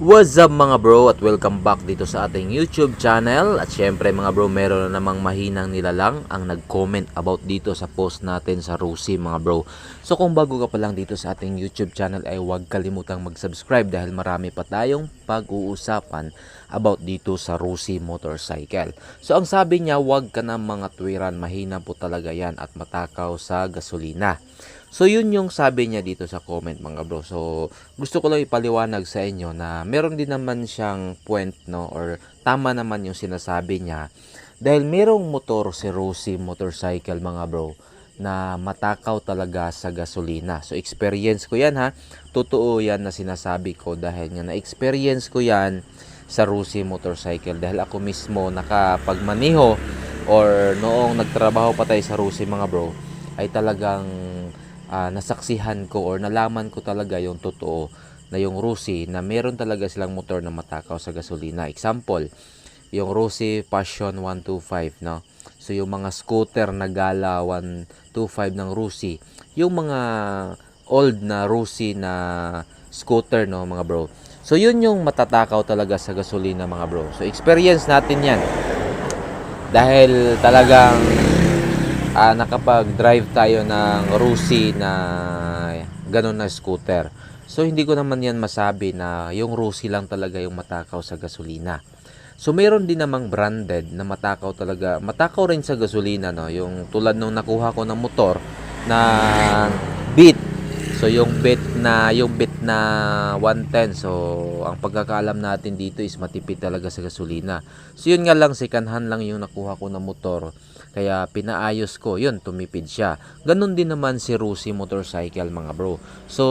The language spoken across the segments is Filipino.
What's up mga bro? At welcome back dito sa ating YouTube channel. At syempre mga bro meron na namang mahinang nilalang ang nag-comment about dito sa post natin sa Rusi mga bro. So kung bago ka pa lang dito sa ating YouTube channel ay huwag kalimutang mag-subscribe Dahil marami pa tayong pag-uusapan about dito sa Rusi Motorcycle. So ang sabi niya huwag ka na mga tuwiran mahina po talaga yan at matakaw sa gasolina. So yun yung sabi niya dito sa comment mga bro. So gusto ko lang ipaliwanag sa inyo na meron din naman siyang point no or tama naman yung sinasabi niya. Dahil merong motor si Rosie motorcycle mga bro na matakaw talaga sa gasolina. So experience ko yan ha. Totoo yan na sinasabi ko dahil nga na-experience ko yan sa Rusi motorcycle dahil ako mismo nakapagmaniho or noong nagtrabaho pa tayo sa Rusi mga bro ay talagang ah, nasaksihan ko or nalaman ko talaga yung totoo na yung Rusi na meron talaga silang motor na matakaw sa gasolina. Example, yung Rusi Passion 125, no? So yung mga scooter na Gala 125 ng Rusi, yung mga old na Rusi na scooter, no, mga bro. So yun yung matatakaw talaga sa gasolina, mga bro. So experience natin yan. Dahil talagang ah, nakapag-drive tayo ng Rusi na ganun na scooter. So hindi ko naman yan masabi na yung Rusi lang talaga yung matakaw sa gasolina. So meron din namang branded na matakaw talaga. Matakaw rin sa gasolina no, yung tulad nung nakuha ko ng motor na Beat. So yung Beat na yung Beat na 110. So ang pagkakaalam natin dito is matipid talaga sa gasolina. So yun nga lang second hand lang yung nakuha ko ng motor. Kaya pinaayos ko, yun, tumipid siya. Ganon din naman si Rusi Motorcycle mga bro. So,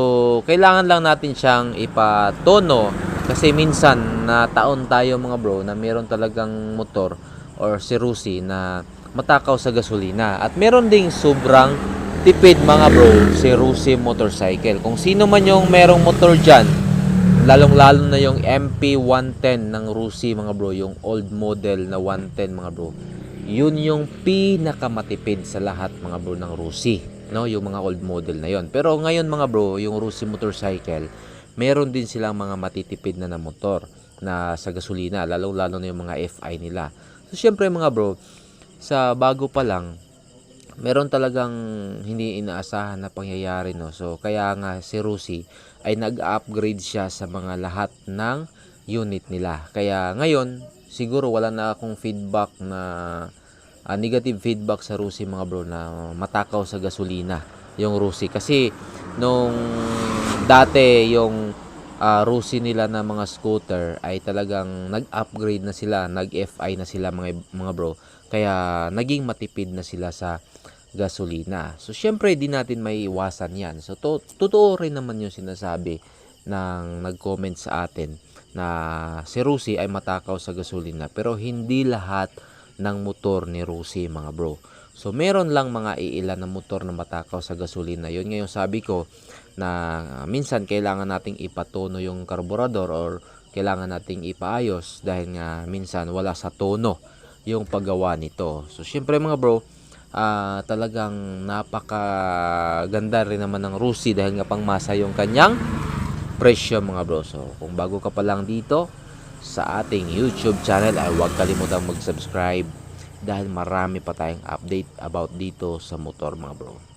kailangan lang natin siyang ipatono kasi minsan na taon tayo mga bro na meron talagang motor or si Rusi na matakaw sa gasolina. At meron ding sobrang tipid mga bro si Rusi Motorcycle. Kung sino man yung merong motor dyan, lalong-lalo na yung MP110 ng Rusi mga bro, yung old model na 110 mga bro. Yun yung pinakamatipid sa lahat mga bro ng Rusi no? Yung mga old model na yon pero ngayon mga bro yung Rusi motorcycle meron din silang mga matitipid na na motor na sa gasolina lalong lalo na yung mga FI nila. So syempre mga bro sa bago pa lang meron talagang hindi inaasahan na pangyayari no? So kaya nga si Rusi ay nag-upgrade siya sa mga lahat ng unit nila. Kaya ngayon siguro wala na akong feedback na ah, negative feedback sa Rusi mga bro na matakaw sa gasolina yung Rusi. Kasi nung dati yung ah, Rusi nila na mga scooter ay talagang nag-upgrade na sila, nag-FI na sila mga mga bro. Kaya naging matipid na sila sa gasolina. So syempre di natin may iwasan 'yan. So to, totoo rin naman yung sinasabi ng nag-comment sa atin na si Rusi ay matakaw sa gasolina pero hindi lahat ng motor ni Rusi mga bro. So meron lang mga iilan na motor na matakaw sa gasolina. Yun ngayon sabi ko na ah, minsan kailangan nating ipatono yung karburador or kailangan nating ipaayos dahil nga minsan wala sa tono yung paggawa nito. So syempre mga bro, ah, talagang napakaganda rin naman ng Rusi dahil nga pangmasa yung kanyang presyo mga bro. So, kung bago ka pa lang dito sa ating YouTube channel ay huwag kalimutang mag-subscribe dahil marami pa tayong update about dito sa motor mga bro.